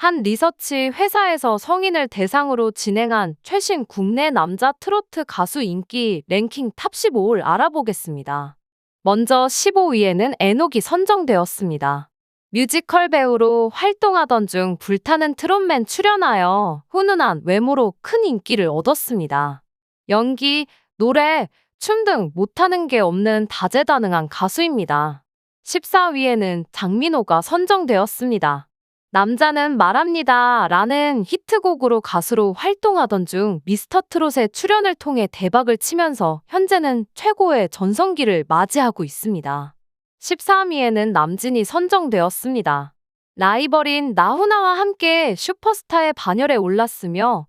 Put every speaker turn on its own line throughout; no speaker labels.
한 리서치 회사에서 성인을 대상으로 진행한 최신 국내 남자 트로트 가수 인기 랭킹 탑 15를 알아보겠습니다. 먼저 15위에는 에녹이 선정되었습니다. 뮤지컬 배우로 활동하던 중 불타는 트롯맨 출연하여 훈훈한 외모로 큰 인기를 얻었습니다. 연기, 노래, 춤 등 못하는 게 없는 다재다능한 가수입니다. 14위에는 장민호가 선정되었습니다. 남자는 말합니다. 라는 히트곡으로 가수로 활동하던 중 미스터 트롯의 출연을 통해 대박을 치면서 현재는 최고의 전성기를 맞이하고 있습니다. 13위에는 남진이 선정되었습니다. 라이벌인 나훈아와 함께 슈퍼스타의 반열에 올랐으며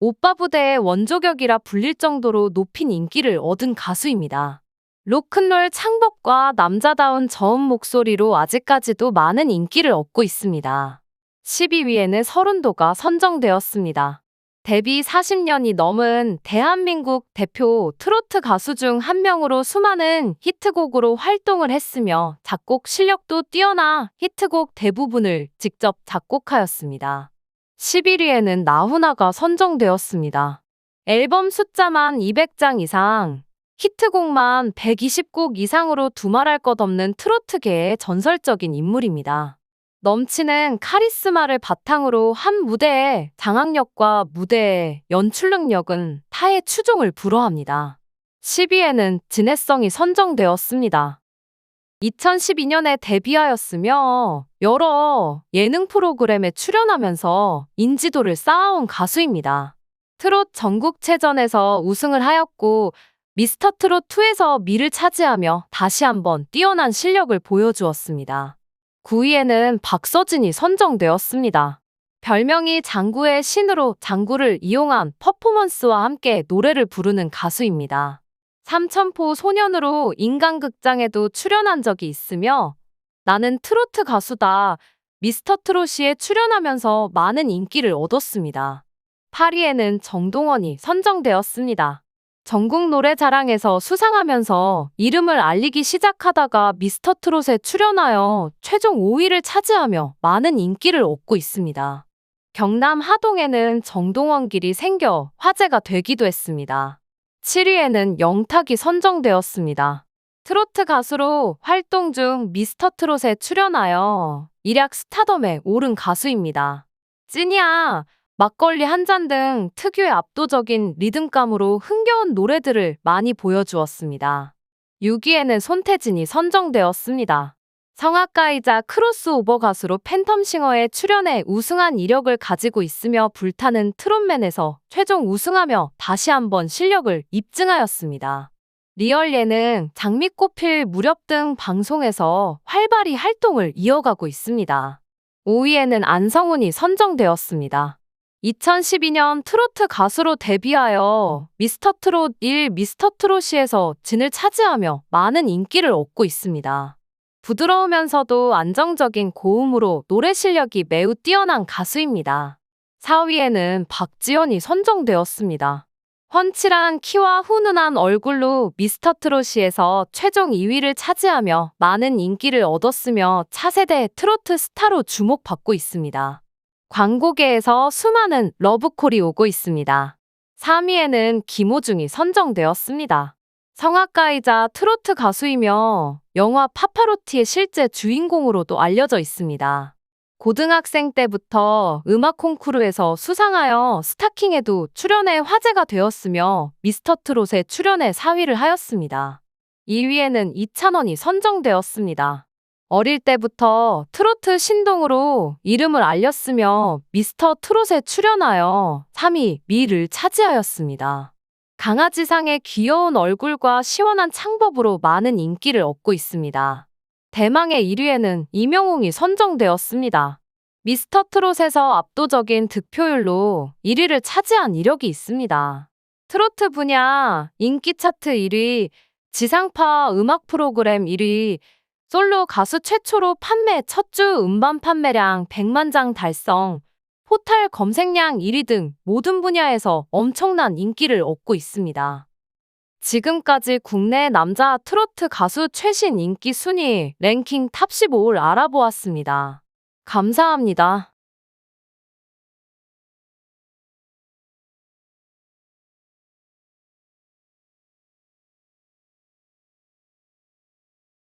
오빠 부대의 원조격이라 불릴 정도로 높인 인기를 얻은 가수입니다. 로큰롤 창법과 남자다운 저음 목소리로 아직까지도 많은 인기를 얻고 있습니다. 12위에는 서른도가 선정되었습니다. 데뷔 40년이 넘은 대한민국 대표 트로트 가수 중 한 명으로 수많은 히트곡으로 활동을 했으며 작곡 실력도 뛰어나 히트곡 대부분을 직접 작곡하였습니다. 11위에는 나훈아가 선정되었습니다. 앨범 숫자만 200장 이상, 히트곡만 120곡 이상으로 두말할 것 없는 트로트계의 전설적인 인물입니다. 넘치는 카리스마를 바탕으로 한 무대의 장악력과 무대의 연출 능력은 타의 추종을 불허합니다. 10위에는 진해성이 선정되었습니다. 2012년에 데뷔하였으며 여러 예능 프로그램에 출연하면서 인지도를 쌓아온 가수입니다. 트롯 전국체전에서 우승을 하였고 미스터 트롯 2에서 미를 차지하며 다시 한번 뛰어난 실력을 보여주었습니다. 9위에는 박서진이 선정되었습니다. 별명이 장구의 신으로 장구를 이용한 퍼포먼스와 함께 노래를 부르는 가수입니다. 삼천포 소년으로 인간극장에도 출연한 적이 있으며 나는 트로트 가수다. 미스터 트롯이에 출연하면서 많은 인기를 얻었습니다. 8위에는 정동원이 선정되었습니다. 전국 노래자랑에서 수상하면서 이름을 알리기 시작하다가 미스터 트롯에 출연하여 최종 5위를 차지하며 많은 인기를 얻고 있습니다. 경남 하동에는 정동원 길이 생겨 화제가 되기도 했습니다. 7위에는 영탁이 선정되었습니다. 트로트 가수로 활동 중 미스터 트롯에 출연하여 일약 스타덤에 오른 가수입니다. 찐이야, 막걸리 한 잔 등 특유의 압도적인 리듬감으로 흥겨운 노래들을 많이 보여주었습니다. 6위에는 손태진이 선정되었습니다. 성악가이자 크로스오버 가수로 팬텀싱어에 출연해 우승한 이력을 가지고 있으며 불타는 트롯맨에서 최종 우승하며 다시 한번 실력을 입증하였습니다. 리얼 예능, 장미꽃필 무렵 등 방송에서 활발히 활동을 이어가고 있습니다. 5위에는 안성훈이 선정되었습니다. 2012년 트로트 가수로 데뷔하여 미스터 트롯 1 미스터 트롯시에서 진을 차지하며 많은 인기를 얻고 있습니다. 부드러우면서도 안정적인 고음으로 노래 실력이 매우 뛰어난 가수입니다. 4위에는 박지연이 선정되었습니다. 훤칠한 키와 훈훈한 얼굴로 미스터 트롯시에서 최종 2위를 차지하며 많은 인기를 얻었으며 차세대 트로트 스타로 주목받고 있습니다. 광고계에서 수많은 러브콜이 오고 있습니다. 3위에는 김호중이 선정되었습니다. 성악가이자 트로트 가수이며 영화 파파로티의 실제 주인공으로도 알려져 있습니다. 고등학생 때부터 음악 콩쿠르에서 수상하여 스타킹에도 출연해 화제가 되었으며 미스터 트롯에 출연해 4위를 하였습니다. 2위에는 이찬원이 선정되었습니다. 어릴 때부터 트로트 신동으로 이름을 알렸으며 미스터 트롯에 출연하여 3위 미를 차지하였습니다. 강아지상의 귀여운 얼굴과 시원한 창법으로 많은 인기를 얻고 있습니다. 대망의 1위에는 이명웅이 선정되었습니다. 미스터 트롯에서 압도적인 득표율로 1위를 차지한 이력이 있습니다. 트로트 분야 인기 차트 1위, 지상파 음악 프로그램 1위, 솔로 가수 최초로 판매 첫 주 음반 판매량 100만 장 달성, 포탈 검색량 1위 등 모든 분야에서 엄청난 인기를 얻고 있습니다. 지금까지 국내 남자 트로트 가수 최신 인기 순위 랭킹 탑 15를 알아보았습니다. 감사합니다.